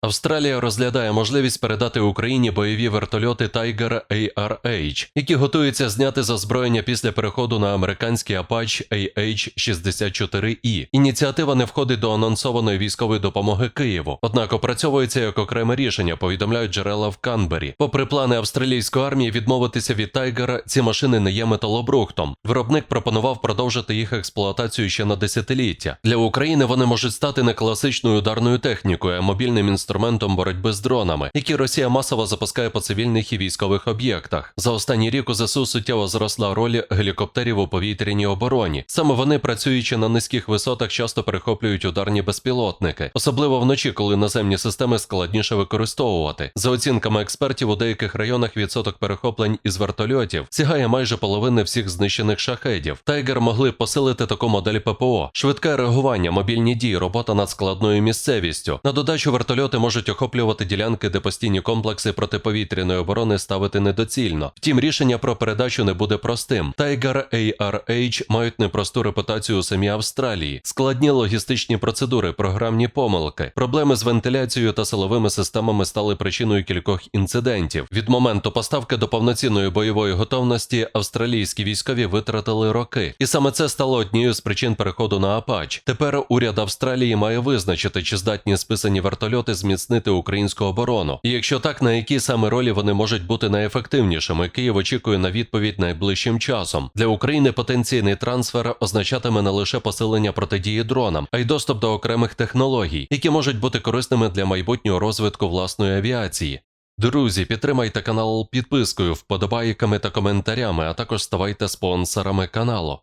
Австралія розглядає можливість передати Україні бойові вертольоти Tiger ARH, які готуються зняти з озброєння після переходу на американський Apache AH-64E. Ініціатива не входить до анонсованої військової допомоги Києву, однак опрацьовується як окреме рішення, повідомляють джерела в Канбері. Попри плани австралійської армії відмовитися від Тайгера, ці машини не є металобрухтом. Виробник пропонував продовжити їх експлуатацію ще на десятиліття. Для України вони можуть стати не класичною ударною технікою, а мобільним інструментом боротьби з дронами, які Росія масово запускає по цивільних і військових об'єктах. За останній рік у ЗСУ суттєво зросла роль гелікоптерів у повітряній обороні. Саме вони, працюючи на низьких висотах, часто перехоплюють ударні безпілотники, особливо вночі, коли наземні системи складніше використовувати. За оцінками експертів, у деяких районах відсоток перехоплень із вертольотів сягає майже половини всіх знищених шахедів. Тайгер могли посилити таку модель ППО, швидке реагування, мобільні дії, робота над складною місцевістю. На додачу вертольоти можуть охоплювати ділянки, де постійні комплекси протиповітряної оборони ставити недоцільно. Втім, рішення про передачу не буде простим. Tiger ARH мають непросту репутацію у самій Австралії, складні логістичні процедури, програмні помилки, проблеми з вентиляцією та силовими системами стали причиною кількох інцидентів. Від моменту поставки до повноцінної бойової готовності австралійські військові витратили роки, і саме це стало однією з причин переходу на Апач. Тепер уряд Австралії має визначити, чи здатні списані вертольоти зміцнити українську оборону. І якщо так, на які саме ролі вони можуть бути найефективнішими, Київ очікує на відповідь найближчим часом. Для України потенційний трансфер означатиме не лише посилення протидії дронам, а й доступ до окремих технологій, які можуть бути корисними для майбутнього розвитку власної авіації. Друзі, підтримайте канал підпискою, вподобайками та коментарями, а також ставайте спонсорами каналу.